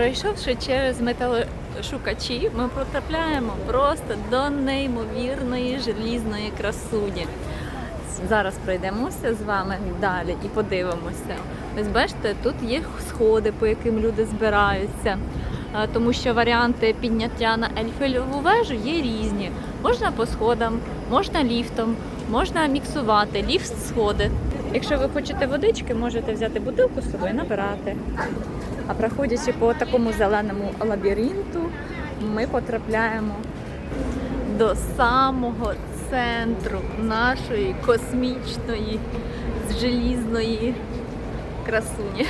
Пройшовши через металошукачі, ми потрапляємо просто до неймовірної желізної красуні. Зараз пройдемося з вами далі і подивимося. Ось бачите, тут є сходи, по яким люди збираються, тому що варіанти підняття на Ельфелеву вежу є різні. Можна по сходам, можна ліфтом, можна міксувати ліфт сходи. Якщо ви хочете водички, можете взяти бутилку з собою і набирати. А проходячи по такому зеленому лабіринту, ми потрапляємо до самого центру нашої космічної желізної красуні.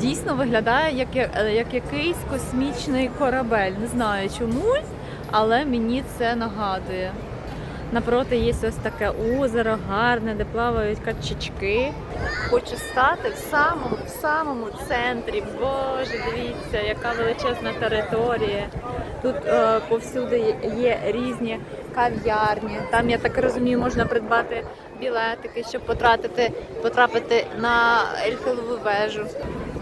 Дійсно виглядає як, як якийсь космічний корабель. Не знаю чому, але мені це нагадує. Напроти є ось таке озеро гарне, де плавають качечки. Хочу стати в самому, в самому центрі. Боже, дивіться, яка величезна територія. Тут е, повсюди є- різні кав'ярні. Там, я так розумію, можна придбати білетики, щоб потратити, потрапити на Ельфелеву вежу.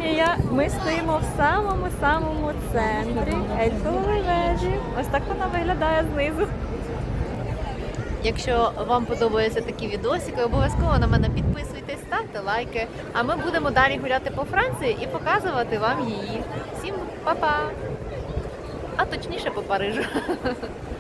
І я, ми стоїмо в самому самому центрі Ельфелевої вежі. Ось так вона виглядає знизу. Якщо вам подобаються такі відосики, обов'язково на мене підписуйтесь, ставте лайки. А ми будемо далі гуляти по Франції і показувати вам її. Всім па-па! А точніше по Парижу.